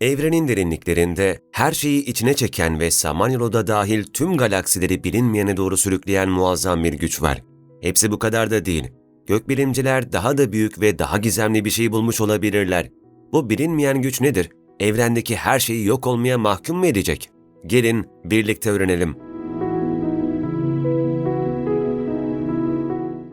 Evrenin derinliklerinde her şeyi içine çeken ve Samanyolu'da dahil tüm galaksileri bilinmeyene doğru sürükleyen muazzam bir güç var. Hepsi bu kadar da değil. Gökbilimciler daha da büyük ve daha gizemli bir şey bulmuş olabilirler. Bu bilinmeyen güç nedir? Evrendeki her şeyi yok olmaya mahkum mu edecek? Gelin birlikte öğrenelim.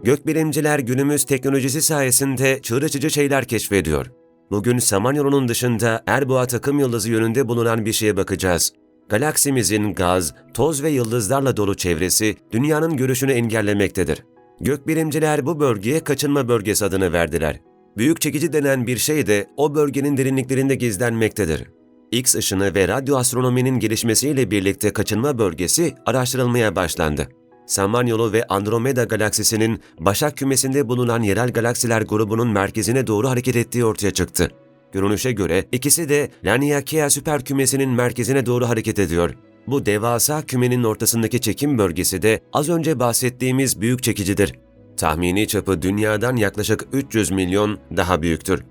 Gökbilimciler günümüz teknolojisi sayesinde çığır açıcı şeyler keşfediyor. Bugün Samanyolu'nun dışında Erboğa takım yıldızı yönünde bulunan bir şeye bakacağız. Galaksimizin gaz, toz ve yıldızlarla dolu çevresi dünyanın görüşünü engellemektedir. Gökbilimciler bu bölgeye kaçınma bölgesi adını verdiler. Büyük çekici denen bir şey de o bölgenin derinliklerinde gizlenmektedir. X ışını ve radyo astronominin gelişmesiyle birlikte kaçınma bölgesi araştırılmaya başlandı. Samanyolu ve Andromeda galaksisinin Başak kümesinde bulunan yerel galaksiler grubunun merkezine doğru hareket ettiği ortaya çıktı. Görünüşe göre ikisi de Laniakea süper kümesinin merkezine doğru hareket ediyor. Bu devasa kümenin ortasındaki çekim bölgesi de az önce bahsettiğimiz büyük çekicidir. Tahmini çapı dünyadan yaklaşık 300 milyon daha büyüktür.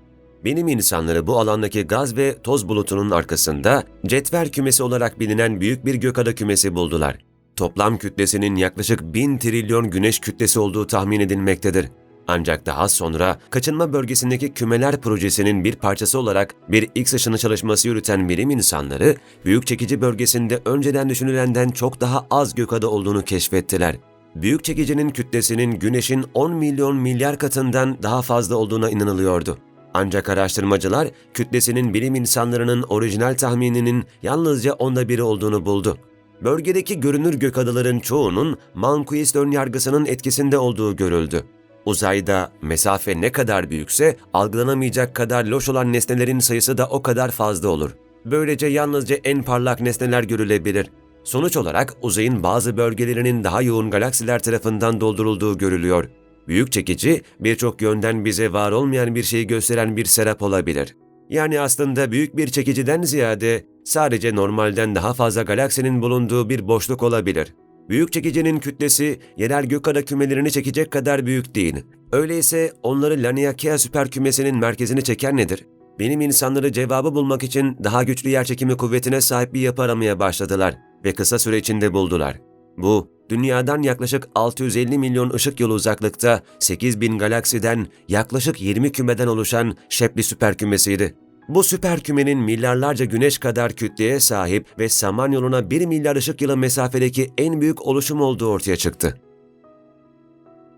Bilim insanları bu alandaki gaz ve toz bulutunun arkasında cetver kümesi olarak bilinen büyük bir gökada kümesi buldular. Toplam kütlesinin yaklaşık 1000 trilyon güneş kütlesi olduğu tahmin edilmektedir. Ancak daha sonra kaçınma bölgesindeki kümeler projesinin bir parçası olarak bir X ışını çalışması yürüten bilim insanları, büyük çekici bölgesinde önceden düşünülenden çok daha az gökada olduğunu keşfettiler. Büyük çekicinin kütlesinin Güneş'in 10 milyon milyar katından daha fazla olduğuna inanılıyordu. Ancak araştırmacılar kütlesinin bilim insanlarının orijinal tahmininin yalnızca onda biri olduğunu buldu. Bölgedeki görünür gökadaların çoğunun Manquist önyargısının etkisinde olduğu görüldü. Uzayda mesafe ne kadar büyükse algılanamayacak kadar loş olan nesnelerin sayısı da o kadar fazla olur. Böylece yalnızca en parlak nesneler görülebilir. Sonuç olarak uzayın bazı bölgelerinin daha yoğun galaksiler tarafından doldurulduğu görülüyor. Büyük çekici birçok yönden bize var olmayan bir şeyi gösteren bir serap olabilir. Yani aslında büyük bir çekiciden ziyade sadece normalden daha fazla galaksinin bulunduğu bir boşluk olabilir. Büyük çekicinin kütlesi yerel gökada kümelerini çekecek kadar büyük değil. Öyleyse onları Laniakea süper kümesinin merkezine çeken nedir? Bilim insanları cevabı bulmak için daha güçlü yerçekimi kuvvetine sahip bir yapı aramaya başladılar ve kısa süre içinde buldular. Bu, dünyadan yaklaşık 650 milyon ışık yılı uzaklıkta 8000 galaksiden yaklaşık 20 kümeden oluşan Shapley süper kümesiydi. Bu süper kümenin milyarlarca güneş kadar kütleye sahip ve Samanyolu'na 1 milyar ışık yılı mesafedeki en büyük oluşum olduğu ortaya çıktı.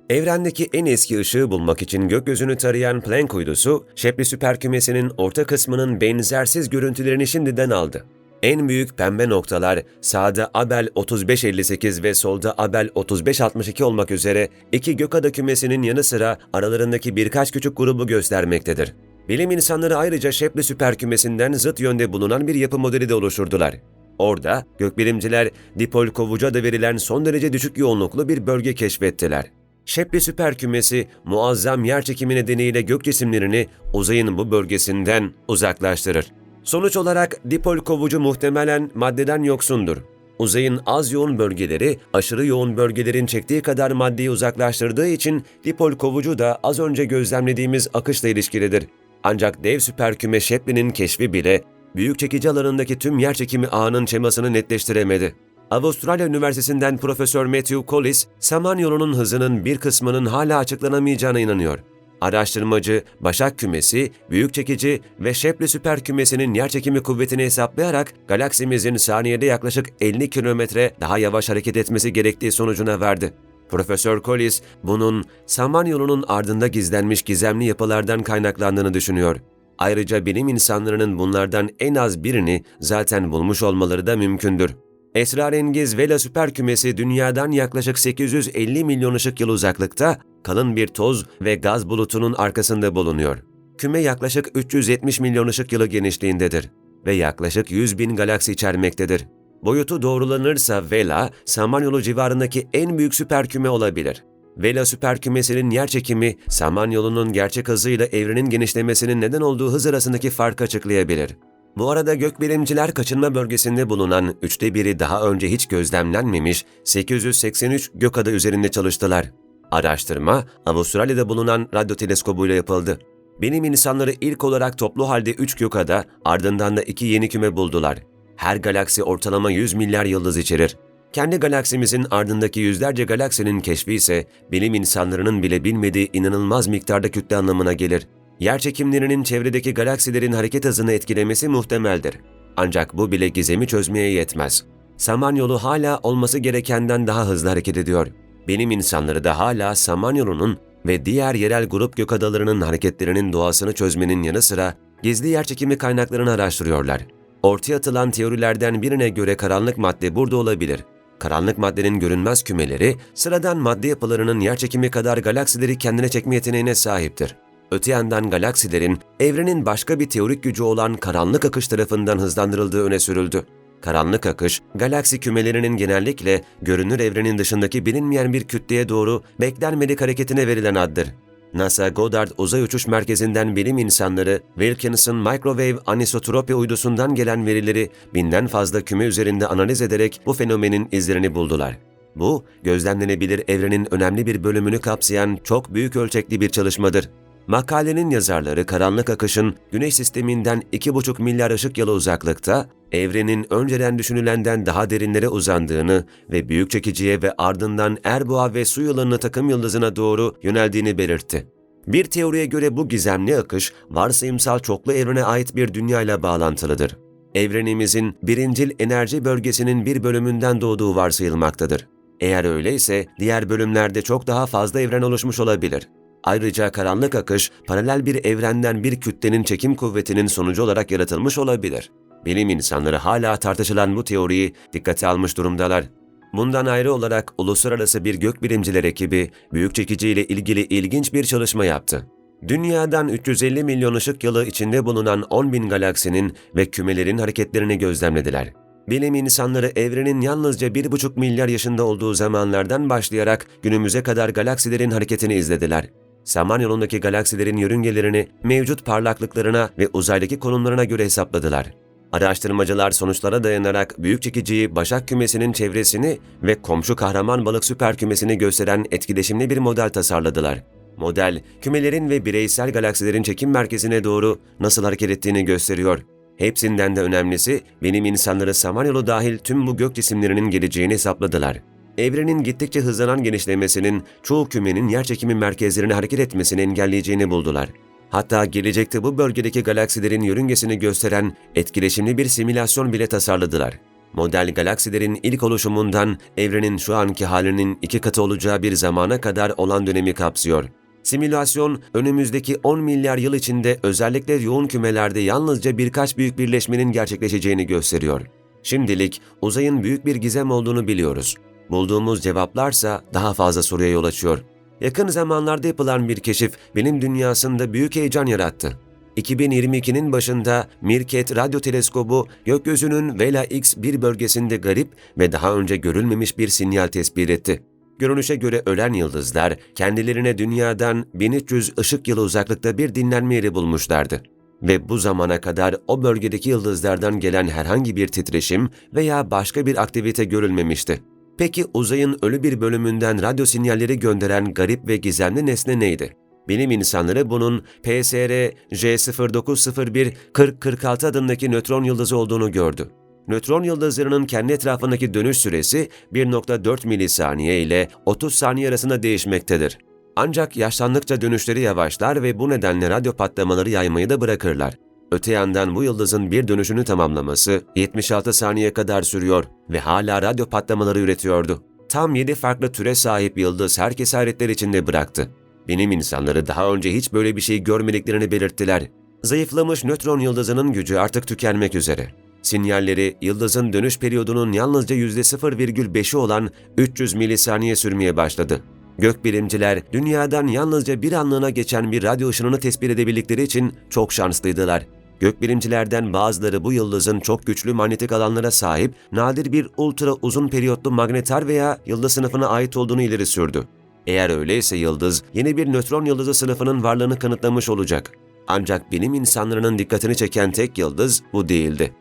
Evrendeki en eski ışığı bulmak için gökyüzünü tarayan Planck uydusu, Shapley süper kümesinin orta kısmının benzersiz görüntülerini şimdiden aldı. En büyük pembe noktalar sağda Abel 3558 ve solda Abel 3562 olmak üzere iki gökada kümesinin yanı sıra aralarındaki birkaç küçük grubu göstermektedir. Bilim insanları ayrıca Shapley süper kümesinden zıt yönde bulunan bir yapı modeli de oluşturdular. Orada gökbilimciler dipol kovucu adı verilen son derece düşük yoğunluklu bir bölge keşfettiler. Shapley süper kümesi muazzam yerçekimi nedeniyle gök cisimlerini uzayın bu bölgesinden uzaklaştırır. Sonuç olarak dipol kovucu muhtemelen maddeden yoksundur. Uzayın az yoğun bölgeleri aşırı yoğun bölgelerin çektiği kadar maddeyi uzaklaştırdığı için dipol kovucu da az önce gözlemlediğimiz akışla ilişkilidir. Ancak dev süperküme Shapley'nin keşfi bile büyük çekici alanındaki tüm yerçekimi ağının şemasını netleştiremedi. Avustralya Üniversitesi'nden Profesör Matthew Collis, Samanyolu'nun hızının bir kısmının hala açıklanamayacağına inanıyor. Araştırmacı, Başak Kümesi, Büyük Çekici ve Shapley Süper Kümesi'nin yerçekimi kuvvetini hesaplayarak galaksimizin saniyede yaklaşık 50 kilometre daha yavaş hareket etmesi gerektiği sonucuna vardı. Profesör Collis, bunun Samanyolu'nun ardında gizlenmiş gizemli yapılardan kaynaklandığını düşünüyor. Ayrıca bilim insanlarının bunlardan en az birini zaten bulmuş olmaları da mümkündür. Esrarengiz Vela süper kümesi dünyadan yaklaşık 850 milyon ışık yılı uzaklıkta kalın bir toz ve gaz bulutunun arkasında bulunuyor. Küme yaklaşık 370 milyon ışık yılı genişliğindedir ve yaklaşık 100 bin galaksi içermektedir. Boyutu doğrulanırsa Vela, Samanyolu civarındaki en büyük süperküme olabilir. Vela süperkümesinin yerçekimi, Samanyolu'nun gerçek hızıyla evrenin genişlemesinin neden olduğu hız arasındaki farkı açıklayabilir. Bu arada gökbilimciler kaçınma bölgesinde bulunan üçte biri daha önce hiç gözlemlenmemiş 883 gökada üzerinde çalıştılar. Araştırma, Avustralya'da bulunan radyo teleskobuyla yapıldı. Bilim insanları ilk olarak toplu halde 3 gökada, ardından da 2 yeni küme buldular. Her galaksi ortalama 100 milyar yıldız içerir. Kendi galaksimizin ardındaki yüzlerce galaksinin keşfi ise bilim insanlarının bile bilmediği inanılmaz miktarda kütle anlamına gelir. Yer çekimlerinin çevredeki galaksilerin hareket hızını etkilemesi muhtemeldir. Ancak bu bile gizemi çözmeye yetmez. Samanyolu hala olması gerekenden daha hızlı hareket ediyor. Bilim insanları da hala Samanyolu'nun ve diğer yerel grup gökadalarının hareketlerinin doğasını çözmenin yanı sıra gizli yerçekimi kaynaklarını araştırıyorlar. Ortaya atılan teorilerden birine göre karanlık madde burada olabilir. Karanlık maddenin görünmez kümeleri, sıradan madde yapılarının yerçekimi kadar galaksileri kendine çekme yeteneğine sahiptir. Öte yandan galaksilerin, evrenin başka bir teorik gücü olan karanlık akış tarafından hızlandırıldığı öne sürüldü. Karanlık akış, galaksi kümelerinin genellikle görünür evrenin dışındaki bilinmeyen bir kütleye doğru beklenmedik hareketine verilen addır. NASA Goddard Uzay Uçuş Merkezi'nden bilim insanları Wilkinson Microwave Anisotropi uydusundan gelen verileri binden fazla küme üzerinde analiz ederek bu fenomenin izlerini buldular. Bu, gözlemlenebilir evrenin önemli bir bölümünü kapsayan çok büyük ölçekli bir çalışmadır. Makalenin yazarları karanlık akışın Güneş sisteminden 2,5 milyar ışık yılı uzaklıkta, evrenin önceden düşünülenden daha derinlere uzandığını ve büyük çekiciye ve ardından Erboğa ve su yılanı takım yıldızına doğru yöneldiğini belirtti. Bir teoriye göre bu gizemli akış, varsayımsal çoklu evrene ait bir dünyayla bağlantılıdır. Evrenimizin birincil enerji bölgesinin bir bölümünden doğduğu varsayılmaktadır. Eğer öyleyse diğer bölümlerde çok daha fazla evren oluşmuş olabilir. Ayrıca karanlık akış paralel bir evrenden bir kütlenin çekim kuvvetinin sonucu olarak yaratılmış olabilir. Bilim insanları hala tartışılan bu teoriyi dikkate almış durumdalar. Bundan ayrı olarak uluslararası bir gökbilimciler ekibi büyük çekici ile ilgili ilginç bir çalışma yaptı. Dünyadan 350 milyon ışık yılı içinde bulunan 10 bin galaksinin ve kümelerin hareketlerini gözlemlediler. Bilim insanları evrenin yalnızca 1,5 milyar yaşında olduğu zamanlardan başlayarak günümüze kadar galaksilerin hareketini izlediler. Samanyolu'ndaki galaksilerin yörüngelerini mevcut parlaklıklarına ve uzaydaki konumlarına göre hesapladılar. Araştırmacılar sonuçlara dayanarak büyük çekiciyi Başak kümesinin çevresini ve komşu kahraman balık süper kümesini gösteren etkileşimli bir model tasarladılar. Model, kümelerin ve bireysel galaksilerin çekim merkezine doğru nasıl hareket ettiğini gösteriyor. Hepsinden de önemlisi, bilim insanları Samanyolu dahil tüm bu gök cisimlerinin geleceğini hesapladılar. Evrenin gittikçe hızlanan genişlemesinin çoğu kümenin yerçekimi merkezlerine hareket etmesini engelleyeceğini buldular. Hatta gelecekte bu bölgedeki galaksilerin yörüngesini gösteren etkileşimli bir simülasyon bile tasarladılar. Model galaksilerin ilk oluşumundan evrenin şu anki halinin iki katı olacağı bir zamana kadar olan dönemi kapsıyor. Simülasyon, önümüzdeki 10 milyar yıl içinde özellikle yoğun kümelerde yalnızca birkaç büyük birleşmenin gerçekleşeceğini gösteriyor. Şimdilik uzayın büyük bir gizem olduğunu biliyoruz. Bulduğumuz cevaplarsa daha fazla soruya yol açıyor. Yakın zamanlarda yapılan bir keşif bilim dünyasında büyük heyecan yarattı. 2022'nin başında Mirket Radyo Teleskobu gökyüzünün Vela X1 bölgesinde garip ve daha önce görülmemiş bir sinyal tespit etti. Görünüşe göre ölen yıldızlar kendilerine dünyadan 1300 ışık yılı uzaklıkta bir dinlenme yeri bulmuşlardı. Ve bu zamana kadar o bölgedeki yıldızlardan gelen herhangi bir titreşim veya başka bir aktivite görülmemişti. Peki uzayın ölü bir bölümünden radyo sinyalleri gönderen garip ve gizemli nesne neydi? Bilim insanları bunun PSR J0901-4046 adındaki nötron yıldızı olduğunu gördü. Nötron yıldızlarının kendi etrafındaki dönüş süresi 1.4 milisaniye ile 30 saniye arasında değişmektedir. Ancak yaşlandıkça dönüşleri yavaşlar ve bu nedenle radyo patlamaları yaymayı da bırakırlar. Öte yandan bu yıldızın bir dönüşünü tamamlaması 76 saniye kadar sürüyor ve hala radyo patlamaları üretiyordu. Tam 7 farklı türe sahip yıldız herkes hayretler içinde bıraktı. Bilim insanları daha önce hiç böyle bir şey görmediklerini belirttiler. Zayıflamış nötron yıldızının gücü artık tükenmek üzere. Sinyalleri yıldızın dönüş periyodunun yalnızca %0,5'i olan 300 milisaniye sürmeye başladı. Gökbilimciler dünyadan yalnızca bir anlığına geçen bir radyo ışınını tespit edebildikleri için çok şanslıydılar. Gökbilimcilerden bazıları bu yıldızın çok güçlü manyetik alanlara sahip, nadir bir ultra uzun periyotlu magnetar veya yıldız sınıfına ait olduğunu ileri sürdü. Eğer öyleyse yıldız, yeni bir nötron yıldızı sınıfının varlığını kanıtlamış olacak. Ancak bilim insanlarının dikkatini çeken tek yıldız bu değildi.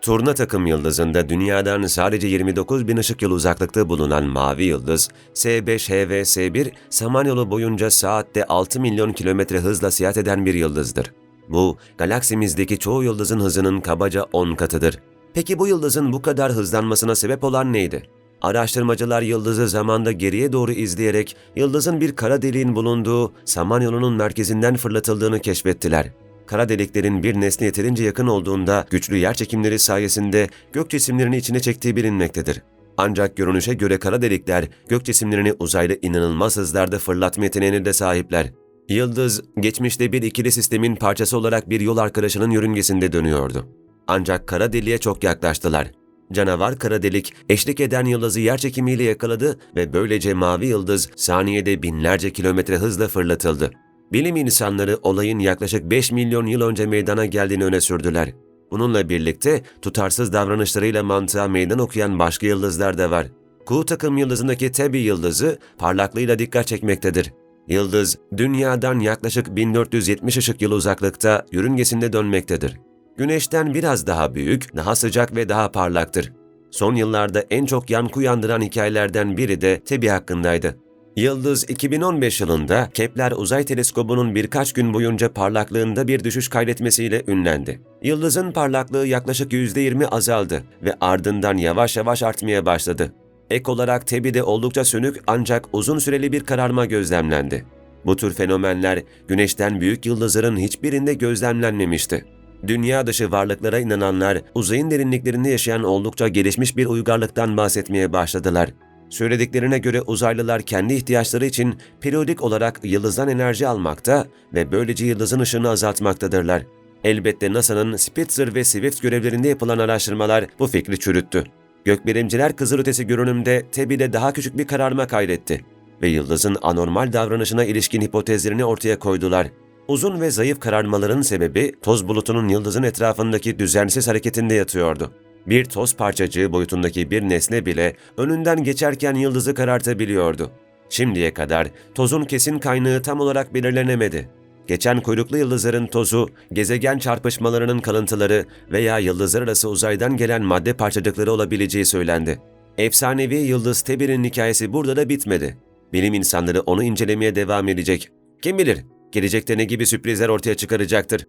Turna takım yıldızında dünyadan sadece 29 bin ışık yılı uzaklıkta bulunan mavi yıldız, S5HVS1, Samanyolu boyunca saatte 6 milyon kilometre hızla seyahat eden bir yıldızdır. Bu, galaksimizdeki çoğu yıldızın hızının kabaca 10 katıdır. Peki bu yıldızın bu kadar hızlanmasına sebep olan neydi? Araştırmacılar yıldızı zamanda geriye doğru izleyerek yıldızın bir kara deliğin bulunduğu Samanyolu'nun merkezinden fırlatıldığını keşfettiler. Kara deliklerin bir nesne yeterince yakın olduğunda güçlü yer çekimleri sayesinde gök cisimlerini içine çektiği bilinmektedir. Ancak görünüşe göre kara delikler gök cisimlerini uzaylı inanılmaz hızlarda fırlatma yeteneğine de sahipler. Yıldız, geçmişte bir ikili sistemin parçası olarak bir yol arkadaşının yörüngesinde dönüyordu. Ancak kara deliğe çok yaklaştılar. Canavar kara delik eşlik eden yıldızı yer çekimiyle yakaladı ve böylece mavi yıldız saniyede binlerce kilometre hızla fırlatıldı. Bilim insanları olayın yaklaşık 5 milyon yıl önce meydana geldiğini öne sürdüler. Bununla birlikte tutarsız davranışlarıyla mantığa meydan okuyan başka yıldızlar da var. Kuğu takım yıldızındaki Tebi yıldızı parlaklığıyla dikkat çekmektedir. Yıldız, dünyadan yaklaşık 1470 ışık yılı uzaklıkta yörüngesinde dönmektedir. Güneşten biraz daha büyük, daha sıcak ve daha parlaktır. Son yıllarda en çok yankı uyandıran hikayelerden biri de Tebi hakkındaydı. Yıldız 2015 yılında Kepler Uzay Teleskobu'nun birkaç gün boyunca parlaklığında bir düşüş kaydetmesiyle ünlendi. Yıldızın parlaklığı yaklaşık %20 azaldı ve ardından yavaş yavaş artmaya başladı. Ek olarak Tebi'de oldukça sönük ancak uzun süreli bir kararma gözlemlendi. Bu tür fenomenler Güneş'ten büyük yıldızların hiçbirinde gözlemlenmemişti. Dünya dışı varlıklara inananlar uzayın derinliklerinde yaşayan oldukça gelişmiş bir uygarlıktan bahsetmeye başladılar. Söylediklerine göre uzaylılar kendi ihtiyaçları için periyodik olarak yıldızdan enerji almakta ve böylece yıldızın ışığını azaltmaktadırlar. Elbette NASA'nın Spitzer ve Swift görevlerinde yapılan araştırmalar bu fikri çürüttü. Gökbilimciler kızılötesi görünümde Tebi'de daha küçük bir kararma kaydetti ve yıldızın anormal davranışına ilişkin hipotezlerini ortaya koydular. Uzun ve zayıf kararmaların sebebi toz bulutunun yıldızın etrafındaki düzensiz hareketinde yatıyordu. Bir toz parçacığı boyutundaki bir nesne bile önünden geçerken yıldızı karartabiliyordu. Şimdiye kadar tozun kesin kaynağı tam olarak belirlenemedi. Geçen kuyruklu yıldızların tozu, gezegen çarpışmalarının kalıntıları veya yıldızlar arası uzaydan gelen madde parçacıkları olabileceği söylendi. Efsanevi yıldız Tebir'in hikayesi burada da bitmedi. Bilim insanları onu incelemeye devam edecek. Kim bilir, gelecekte ne gibi sürprizler ortaya çıkaracaktır.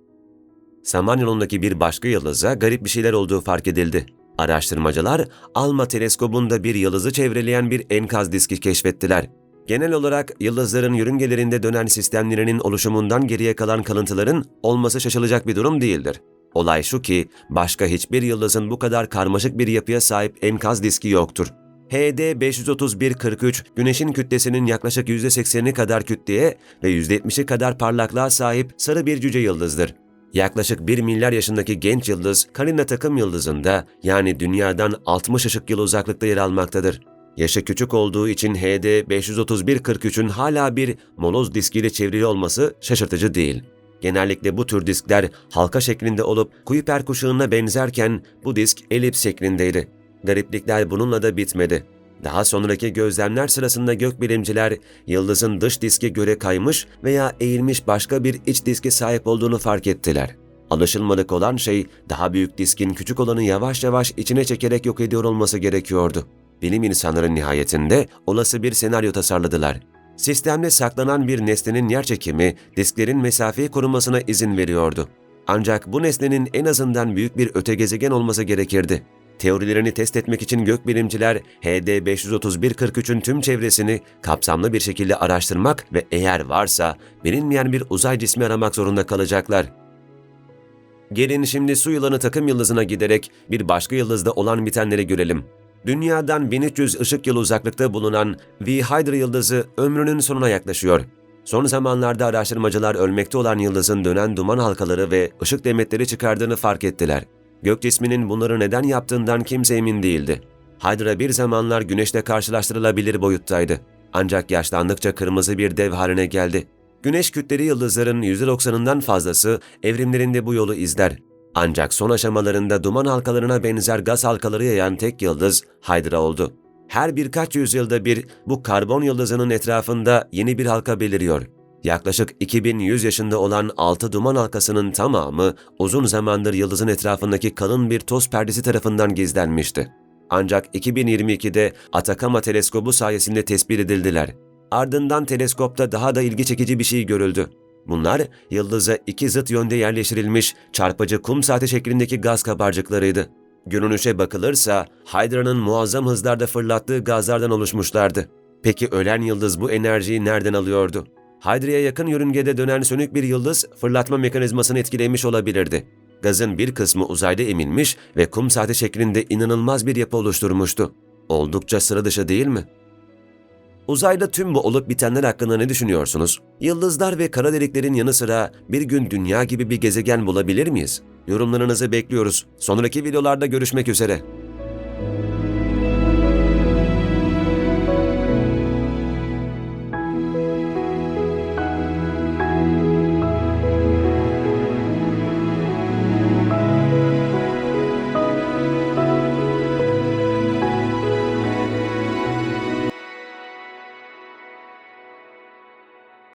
Samanyolu'ndaki bir başka yıldıza garip bir şeyler olduğu fark edildi. Araştırmacılar ALMA teleskobunda bir yıldızı çevreleyen bir enkaz diski keşfettiler. Genel olarak yıldızların yörüngelerinde dönen sistemlerinin oluşumundan geriye kalan kalıntıların olması şaşılacak bir durum değildir. Olay şu ki başka hiçbir yıldızın bu kadar karmaşık bir yapıya sahip enkaz diski yoktur. HD 53143 Güneş'in kütlesinin yaklaşık %80'i kadar kütleye ve %70'i kadar parlaklığa sahip sarı bir cüce yıldızdır. Yaklaşık 1 milyar yaşındaki genç yıldız Carina takım yıldızında yani dünyadan 60 ışık yılı uzaklıkta yer almaktadır. Yaşı küçük olduğu için HD 53143'ün hala bir moloz diskiyle çevrili olması şaşırtıcı değil. Genellikle bu tür diskler halka şeklinde olup Kuiper kuşağına benzerken bu disk elips şeklindeydi. Gariplikler bununla da bitmedi. Daha sonraki gözlemler sırasında gökbilimciler yıldızın dış diske göre kaymış veya eğilmiş başka bir iç diske sahip olduğunu fark ettiler. Alışılmadık olan şey daha büyük diskin küçük olanı yavaş yavaş içine çekerek yok ediyor olması gerekiyordu. Bilim insanları nihayetinde olası bir senaryo tasarladılar. Sistemde saklanan bir nesnenin yerçekimi disklerin mesafeyi korumasına izin veriyordu. Ancak bu nesnenin en azından büyük bir öte gezegen olması gerekirdi. Teorilerini test etmek için gökbilimciler HD 53143'ün tüm çevresini kapsamlı bir şekilde araştırmak ve eğer varsa bilinmeyen bir uzay cismi aramak zorunda kalacaklar. Gelin şimdi su yılanı takım yıldızına giderek bir başka yıldızda olan bitenleri görelim. Dünyadan 1300 ışık yılı uzaklıkta bulunan V Hydra yıldızı ömrünün sonuna yaklaşıyor. Son zamanlarda araştırmacılar ölmekte olan yıldızın dönen duman halkaları ve ışık demetleri çıkardığını fark ettiler. Gök cisminin bunları neden yaptığından kimse emin değildi. Hydra bir zamanlar güneşle karşılaştırılabilir boyuttaydı. Ancak yaşlandıkça kırmızı bir dev haline geldi. Güneş kütleli yıldızların %90'ından fazlası evrimlerinde bu yolu izler. Ancak son aşamalarında duman halkalarına benzer gaz halkaları yayan tek yıldız Hydra oldu. Her birkaç yüzyılda bir bu karbon yıldızının etrafında yeni bir halka beliriyor. Yaklaşık 2100 yaşında olan altı duman halkasının tamamı uzun zamandır yıldızın etrafındaki kalın bir toz perdesi tarafından gizlenmişti. Ancak 2022'de Atacama teleskobu sayesinde tespit edildiler. Ardından teleskopta daha da ilgi çekici bir şey görüldü. Bunlar yıldıza iki zıt yönde yerleştirilmiş çarpıcı kum saati şeklindeki gaz kabarcıklarıydı. Görünüşe bakılırsa Hydra'nın muazzam hızlarda fırlattığı gazlardan oluşmuşlardı. Peki ölen yıldız bu enerjiyi nereden alıyordu? Hydra'ya yakın yörüngede dönen sönük bir yıldız fırlatma mekanizmasını etkilemiş olabilirdi. Gazın bir kısmı uzayda emilmiş ve kum saati şeklinde inanılmaz bir yapı oluşturmuştu. Oldukça sıra dışı değil mi? Uzayda tüm bu olup bitenler hakkında ne düşünüyorsunuz? Yıldızlar ve kara deliklerin yanı sıra bir gün dünya gibi bir gezegen bulabilir miyiz? Yorumlarınızı bekliyoruz. Sonraki videolarda görüşmek üzere.